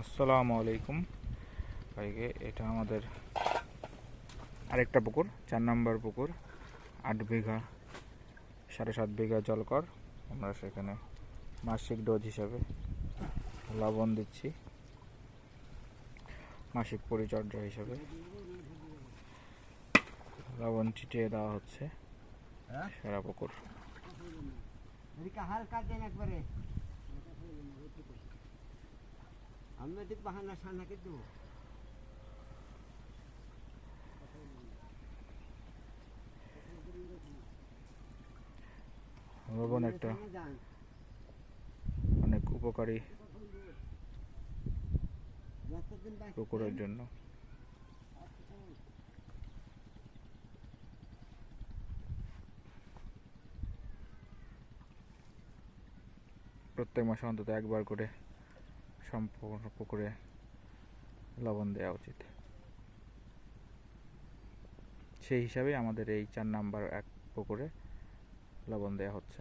আসসালামু আলাইকুম। ভাইকে এটা আমাদের আরেকটা পুকুর চার নম্বর পুকুর আট বিঘা সাড়ে সাত বিঘা জলকর। আমরা সেখানে মাসিক ডোজ হিসাবে লবণ দিচ্ছি। মাসিক পরিচর্যা হিসাবে লবণ ছিটিয়ে দেওয়া হচ্ছে হ্যাঁ? সারা পুকুর। হালকা দেন একবারে। আমি এদিক বাহানা সানাকে দেবো লবণ একটা অনেক উপকারী পুকুরের জন্য। প্রত্যেক মাসে অন্তত একবার করে সম্পূর্ণ পুকুরে লবণ দেওয়া উচিত। সেই হিসাবে আমাদের এই চার নাম্বার এক পুকুরে লবণ দেওয়া হচ্ছে।